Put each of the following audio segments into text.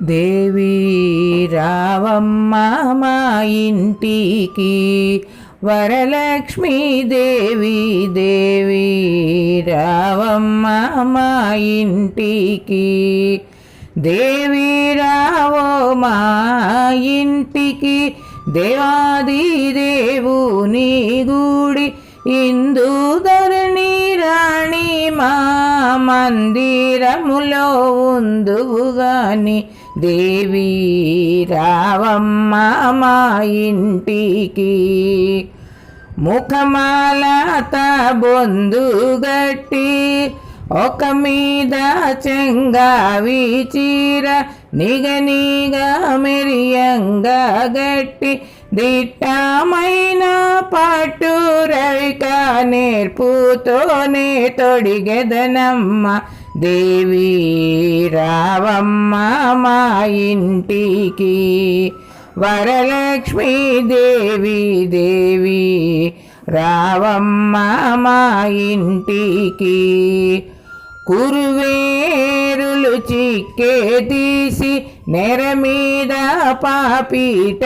దేవీ రావమ్మ మా ఇంటికి వరలక్ష్మీ దేవి దేవి రావమ్మ మా ఇంటికి దేవి రావో మా ఇంటికి దేవాది దేవుని గుడి ఇందు ధరణి రాణి మా మందిరములో ఉందువుగాని దేవి రావమ్మ మా ఇంటికి. ముఖమాలత బొందుగట్టి ఒక మీద చెంగావి చీర నిగనిగ మెరియంగా గట్టి దిట్టమైన పట్టు రవిక నేర్పుతోనే తొడిగెదనమ్మ. దేవి రావమ్మ మా ఇంటికి. వరలక్ష్మీ దేవి దేవి రావమ్మ మా ఇంటికి. కురువేరులు చిక్కే తీసి నెర మీద పాపీట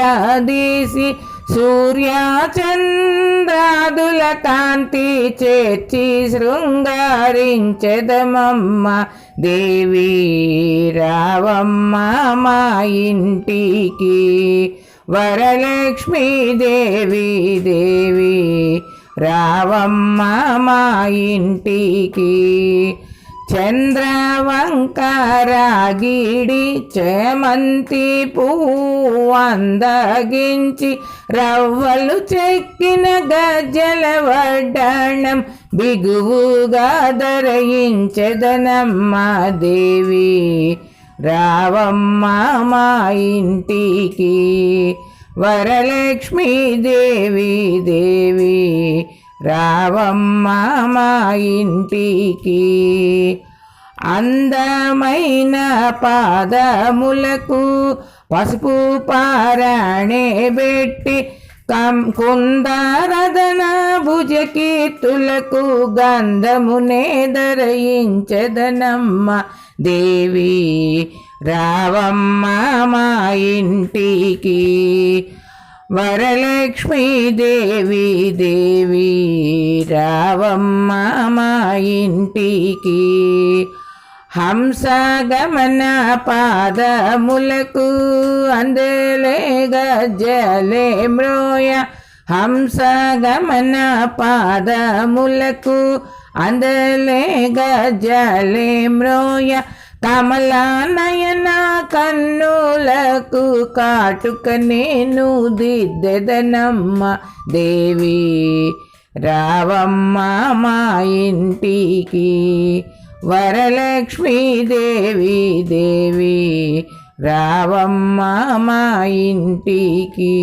సూర్య సూర్యచంద్రాదుల కాంతి చేర్చి శృంగారించదమమ్మ దేవి రావమ్మ మా ఇంటికి. వరలక్ష్మీ దేవి దేవి రావమ్మ మా ఇంటికి. చంద్రవంకరాగిడి చేమంతి పువ్వు అందగించి రవ్వలు చెక్కిన గజ్జల వడ్డాణం బిగువుగా ధరయించదనమ్మ దేవి. రావమ్మ మా ఇంటికి వరలక్ష్మీ దేవి దేవి. రావమ్మ మా ఇంటికి. అందమైన పాదములకు పసుపు పారాణే పెట్టి కం కుందరదన భుజకీర్తులకు గంధమునే ధరయించదనమ్మ దేవి. రావమ్మ మా ఇంటికి. వరలక్ష్మీదేవి దేవి దేవి రావమ్మ మా ఇంటికి. హంసగమన పాదములకు అందలే గజలే మ్రోయ. హంసగమన పాదములకు అందలే గజలే మ్రోయ. కమలా నయన కన్నులకు కాటుక నేను దిద్దెదనమ్మ దేవి. రావమ్మ మా ఇంటికి వరలక్ష్మీ దేవి దేవి. రావమ్మ మా ఇంటికి